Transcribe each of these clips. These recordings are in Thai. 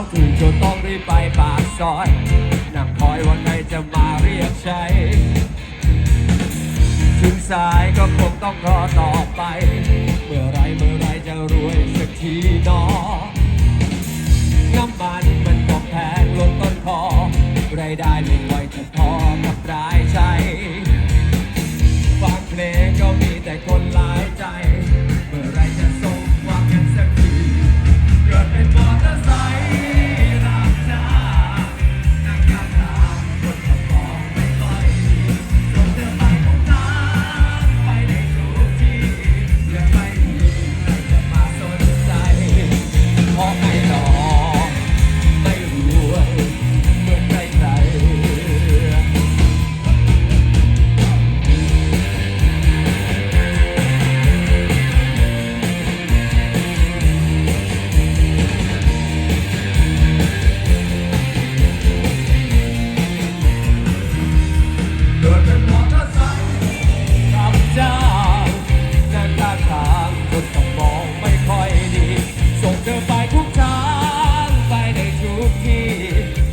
องถึงจนต้องรีบไปปากซอย นั่งคอยวันไหนจะมาเรียกใช้ ถึงสายก็คงต้องรอต่อไป เมื่อไรเมื่อไรจะรวยสักทีนอน้ำมันมันก็แพงลงต้นคอรายได้ไม่ไหวจะพอกับราย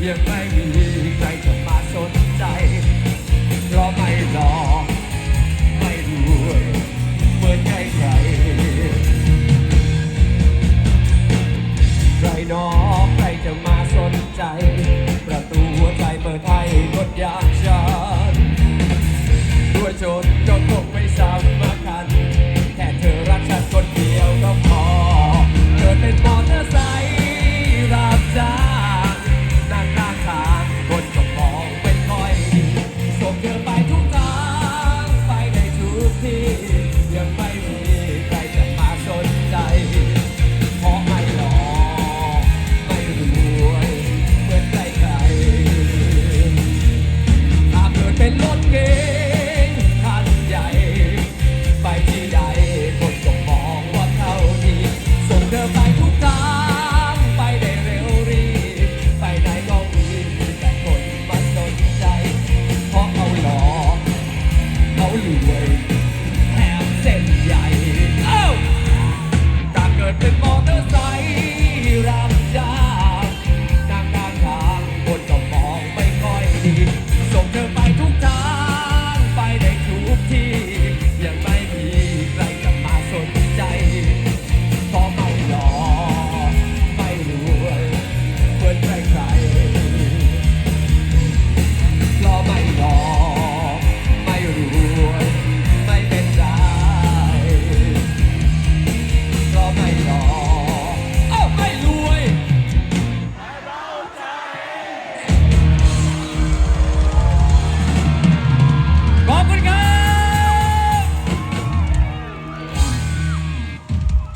your face. Yeah, bye.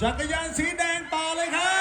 จักรยานสีแดงต่อเลยครับ